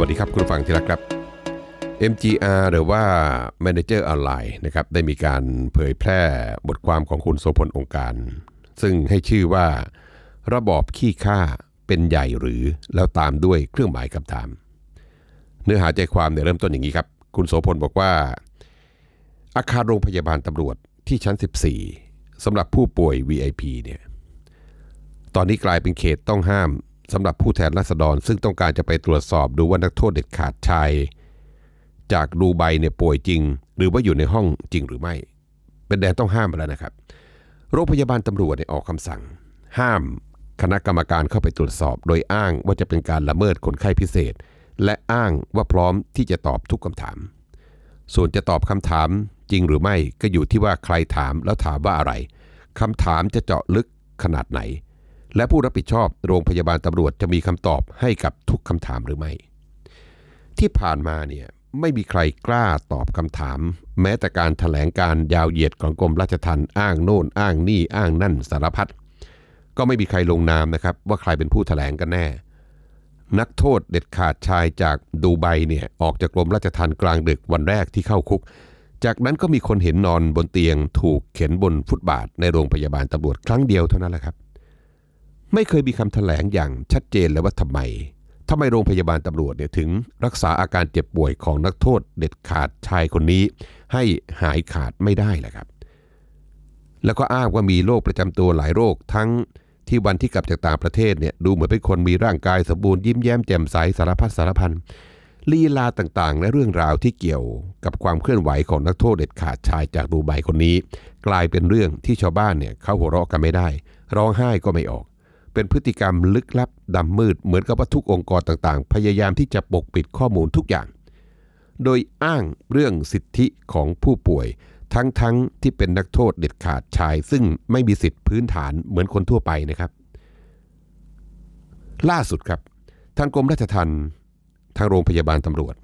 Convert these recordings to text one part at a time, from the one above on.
วัสดีครับคุณฟังที่รักครับ MGR หรือว่า Manager Online นะครับได้มีการเผยแพร่บทความของคุณโสพลองค์การ ซึ่งให้ชื่อว่า ระบอบขี้ข้าเป็นใหญ่หรือแล้วตามด้วยเครื่องหมายคำถาม เนื้อหาใจความเนี่ยเริ่มต้นอย่างนี้ครับ คุณโสพลบอกว่า อาคารโรงพยาบาลตำรวจที่ชั้น 14สำหรับผู้ป่วย VIP เนี่ยตอนนี้กลายเป็นเขตต้องห้าม สำหรับผู้แทนราษฎรซึ่งต้องการจะไปตรวจสอบดูว่านักโทษเด็ดขาดชายจากดูไบเนี่ยป่วยจริง หรือว่าอยู่ในห้องจริงหรือไม่ เป็นแดนต้องห้ามไปแล้วนะครับ โรงพยาบาลตำรวจเนี่ยออกคำสั่ง ห้ามคณะกรรมการเข้าไปตรวจสอบ โดยอ้างว่าจะเป็นการละเมิดคนไข้พิเศษ และอ้างว่าพร้อมที่จะตอบทุกคำถาม ส่วนจะตอบคำถามจริงหรือไม่ก็อยู่ที่ว่าใครถามแล้วถามว่าอะไรคำถามจะเจาะลึกขนาดไหน และผู้รับผิดชอบโรงพยาบาลตำรวจจะมีคำตอบให้กับทุกคำถามหรือไม่ ที่ผ่านมาเนี่ยไม่มีใครกล้าตอบคำถาม แม้แต่การถแถลงการยาวเหยียดของกรมราชทัณฑ์อ้างโน่นอ้างนี่อ้างนั่นสารพัดก็ไม่มีใครลงนามนะครับ ว่าใครเป็นผู้ถแถลงกันแน่ นักโทษเด็ดขาดชายจากดูไบเนี่ยออกจากกรมราชทัณฑ์กลางดึกวันแรกที่เข้าคุก จากนั้นก็มีคนเห็นนอนบนเตียงถูกเข็นบนฟุตบาทในโรงพยาบาลตำรวจครั้งเดียวเท่านั้นแหละครับ ไม่เคยมีคำแถลงอย่างชัดเจนเลยว่าทำไมทำไมโรงพยาบาลตำรวจเนี่ยถึงรักษาอาการเจ็บป่วยของนักโทษเด็ดขาดชายคนนี้ ให้หายขาดไม่ได้แหละครับ แล้วก็อ้างว่ามีโรคประจำตัวหลายโรคทั้งที่วันที่กลับจากต่างประเทศเนี่ยดูเหมือนเป็นคนมีร่างกายสมบูรณ์ยิ้มแย้มแจ่มใสสารพัดสารพันลีลาต่างๆ และเรื่องราวที่เกี่ยวกับความเคลื่อนไหวของนักโทษเด็ดขาดชายจากดูไบคนนี้ กลายเป็นเรื่องที่ชาวบ้านเนี่ยเขาหัวเราะกันไม่ได้ ร้องไห้ก็ไม่ออก เป็นพฤติกรรมลึกลับดำมืด เหมือนกับว่าทุกองค์กรต่างๆ พยายามที่จะปกปิดข้อมูลทุกอย่าง โดยอ้างเรื่องสิทธิของผู้ป่วย ทั้งๆทที่เป็นนักโทษเด็ดขาดชาย ซึ่งไม่มีสิทธิพื้นฐานเหมือนคนทั่วไปนะครับ ล่าสุดครับทางกรมราชทัณฑ์ทางโรงพยาบาลตำรวจ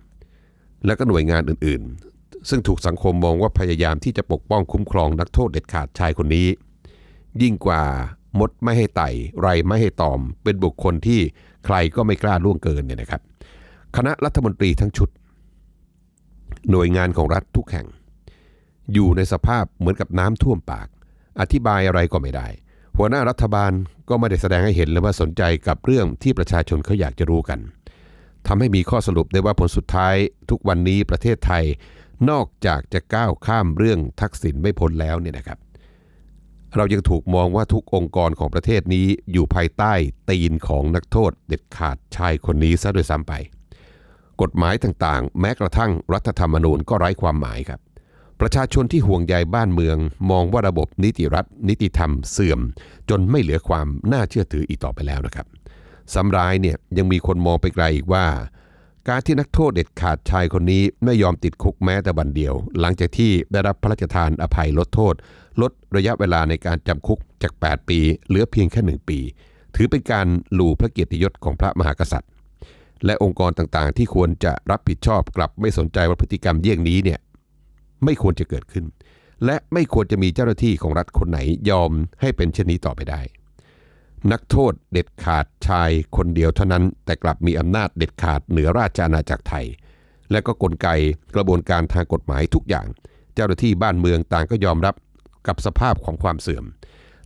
และก็หน่วยงานอื่นๆ ซึ่งถูกสังคมมองว่าพยายามที่จะปกป้องคุ้มครองนักโทษเด็ดขาดชายคนนี้ ยิ่งกว่า มดไม่ให้ไต่ไรไม่ให้ตอม เป็นบุคคลที่ใครก็ไม่กล้าล่วงเกินเนี่ยนะครับ คณะรัฐมนตรีทั้งชุด หน่วยงานของรัฐทุกแห่ง อยู่ในสภาพเหมือนกับน้ำท่วมปาก อธิบายอะไรก็ไม่ได้ หัวหน้ารัฐบาลก็ไม่ได้แสดงให้เห็นเลยว่าสนใจกับเรื่องที่ประชาชนเขาอยากจะรู้กันทำให้มีข้อสรุปได้ว่าผลสุดท้ายทุกวันนี้ประเทศไทยนอกจากจะก้าวข้ามเรื่องทักษิณไม่พ้นแล้วเนี่ยนะครับ เรายังถูกมองว่าทุกองค์กรของประเทศนี้อยู่ภายใต้ตีนของนักโทษเด็ดขาดชายคนนี้ซะด้วยซ้ำไป กฎหมายต่างๆ แม้กระทั่งรัฐธรรมนูญก็ไร้ความหมายครับ ประชาชนที่ห่วงใยบ้านเมือง มองว่าระบบนิติรัฐ นิติธรรมเสื่อม จนไม่เหลือความน่าเชื่อถืออีกต่อไปแล้วนะครับซ้ำร้ายเนี่ยยังมีคนมองไปไกลอีกว่า การที่นักโทษเด็ดขาดชายคนนี้ไม่ยอมติดคุกแม้แต่วันเดียว หลังจากที่ได้รับพระราชทานอภัยลดโทษ ลดระยะเวลาในการจำคุกจาก 8 ปี เหลือเพียงแค่ 1 ปี ถือเป็นการหลูพระเกียรติยศของพระมหากษัตริย์ และองค์กรต่างๆ ที่ควรจะรับผิดชอบกลับไม่สนใจว่าพฤติกรรมเยี่ยงนี้เนี่ยไม่ควรจะเกิดขึ้น และไม่ควรจะมีเจ้าหน้าที่ของรัฐคนไหนยอมให้เป็นเช่นนี้ต่อไปได้ นักโทษเด็ดขาดชายคนเดียวเท่านั้น แต่กลับมีอำนาจเด็ดขาดเหนือราชอาณาจักรไทย และก็กลไกกระบวนการทางกฎหมายทุกอย่าง เจ้าหน้าที่บ้านเมืองต่างก็ยอมรับกับสภาพของความเสื่อม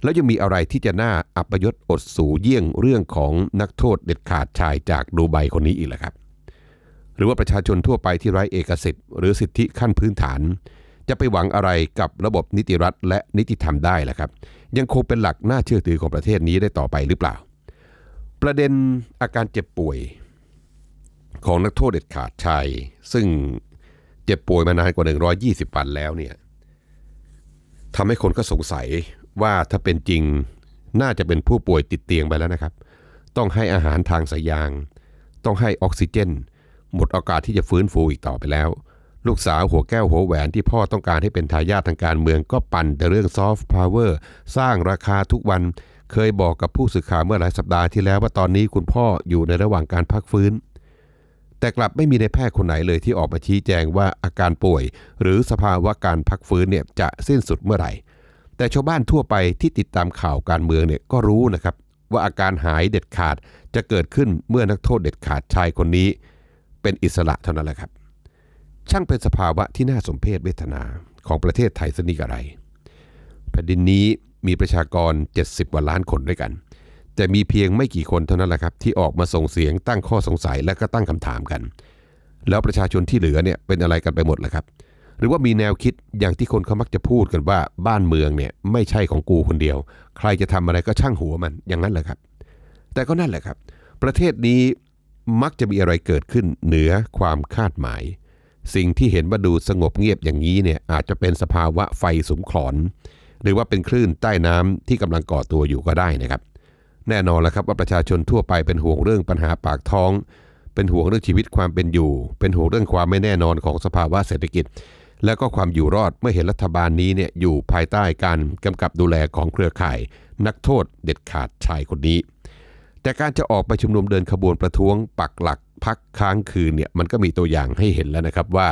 แล้วยังมีอะไรที่จะน่าอัปยศอดสูเยี่ยงเรื่องของนักโทษเด็ดขาดชายจากดูไบคนนี้อีกแหละครับ หรือว่าประชาชนทั่วไปที่ไร้เอกสิทธิ์หรือสิทธิขั้นพื้นฐาน จะไปหวังอะไรกับระบบนิติรัฐและนิติธรรมได้ล่ะครับ ยังคงเป็นหลักน่าเชื่อถือของประเทศนี้ได้ต่อไปหรือเปล่า ประเด็นอาการเจ็บป่วย ของนักโทษเด็ดขาดชาย ซึ่งเจ็บป่วยมานานกว่า 120 วันแล้วเนี่ยทำให้คนก็สงสัยว่าถ้าเป็นจริงน่าจะเป็นผู้ป่วยติดเตียงไปแล้วนะครับ ต้องให้อาหารทางสายยาง ต้องให้ออกซิเจน หมดโอกาสที่จะฟื้นฟูอีกต่อไปแล้ว ลูกสาวหัวแก้วหัวแหวนที่พ่อต้องการให้เป็นทายาททางการเมืองก็ปั่นแต่เรื่องซอฟต์พาวเวอร์สร้างราคาทุกวัน เคยบอกกับผู้สื่อข่าวเมื่อหลายสัปดาห์ที่แล้วว่าตอนนี้คุณพ่ออยู่ในระหว่างการพักฟื้น แต่กลับไม่มีในแพทย์คนไหนเลยที่ออกมาชี้แจงว่าอาการป่วย หรือสภาวะการพักฟื้นเนี่ยจะสิ้นสุดเมื่อไหร่ แต่ชาวบ้านทั่วไปที่ติดตามข่าวการเมืองเนี่ยก็รู้นะครับว่าอาการหายเด็ดขาดจะเกิดขึ้นเมื่อนักโทษเด็ดขาดชายคนนี้ เปเป็นอิสระเท่านั้นแหละครับ ช่างเป็นสภาวะที่น่าสมเพชเวทนาของประเทศไทยสนิกอะไร แผ่นดินนี้มีประชากร 70กว่าล้านคนด้วยกัน แต่มีเพียงไม่กี่คนเท่านั้นแหละครับ ที่ออกมาส่งเสียงตั้งข้อสงสัยและก็ตั้งคำถามกัน แล้วประชาชนที่เหลือเนี่ยเป็นอะไรกันไปหมดล่ะครับ หรือว่ามีแนวคิดอย่างที่คนเขามักจะพูดกันว่าบ้านเมืองเนี่ยไม่ใช่ของกูคนเดียว ใครจะทำอะไรก็ช่างหัวมันอย่างนั้นแหละครับ แต่ก็นั่นแหละครับ ประเทศนี้มักจะมีอะไรเกิดขึ้นเหนือความคาดหมาย สิ่งที่เห็นว่าดูสงบเงียบอย่างนี้เนี่ยอาจจะเป็นสภาวะไฟสุมขลอน หรือว่าเป็นคลื่นใต้น้ำที่กำลังก่อตัวอยู่ก็ได้นะครับ แน่นอนแล้วครับว่าประชาชนทั่วไปเป็นห่วงเรื่องปัญหาปากท้อง เป็นห่วงเรื่องชีวิตความเป็นอยู่ เป็นห่วงเรื่องความไม่แน่นอนของสภาวะเศรษฐกิจ แล้วก็ความอยู่รอดเมื่อเห็นรัฐบาลนี้เนี่ยอยู่ภายใต้การกำกับดูแลของเครือข่าย นักโทษเด็ดขาดชายคนนี้ แต่การจะออกไปชุมนุมเดินขบวนประท้วงปักหลักพักค้างคืนเนี่ยมันก็มีตัวอย่างให้เห็นแล้วนะครับว่า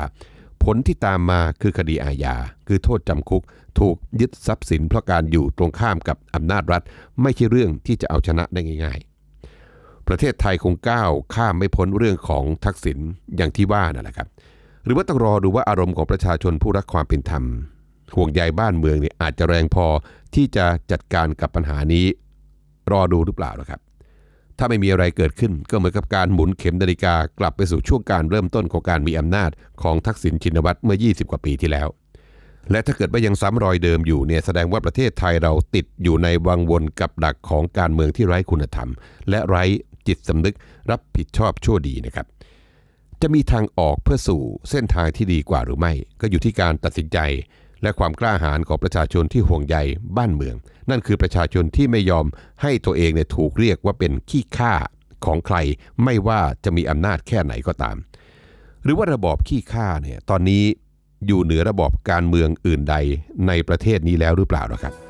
ผลที่ตามมาคือคดีอาญาคือโทษจำคุก ถูกยึดทรัพย์สินเพราะการอยู่ตรงข้ามกับอำนาจรัฐ ไม่ใช่เรื่องที่จะเอาชนะได้ง่าย ๆ ประเทศไทยคงก้าวข้ามไม่พ้นเรื่องของทักษิณอย่างที่ว่านั่นแหละครับ หรือว่าต้องรอดูว่าอารมณ์ของประชาชนผู้รักความเป็นธรรมห่วงใยบ้านเมืองเนี่ยอาจจะแรงพอที่จะจัดการกับปัญหานี้ รอดูหรือเปล่านะครับ ถ้าไม่มีอะไรเกิดขึ้นก็เหมือนกับการหมุนเข็มนาฬิกากลับไปสู่ช่วงการเริ่มต้นของการมีอำนาจของทักษิณชินวัตรเมื่อ 20 กว่าปีที่แล้ว และถ้าเกิดว่ายังซ้ำรอยเดิมอยู่เนี่ยแสดงว่าประเทศไทยเราติดอยู่ในวังวนกับดักของการเมืองที่ไร้คุณธรรม และไร้จิตสำนึกรับผิดชอบชั่วดีนะครับ จะมีทางออกเพื่อสู่เส้นทางที่ดีกว่าหรือไม่ ก็อยู่ที่การตัดสินใจ และความกล้าหาญของประชาชนที่ห่วงใยบ้านเมือง นั่นคือประชาชนที่ไม่ยอมให้ตัวเองเนี่ยถูกเรียกว่าเป็นขี้ข้าของใครไม่ว่าจะมีอำนาจแค่ไหนก็ตาม หรือว่าระบอบขี้ข้าเนี่ยตอนนี้อยู่เหนือระบอบการเมืองอื่นใดในประเทศนี้แล้วหรือเปล่านะครับ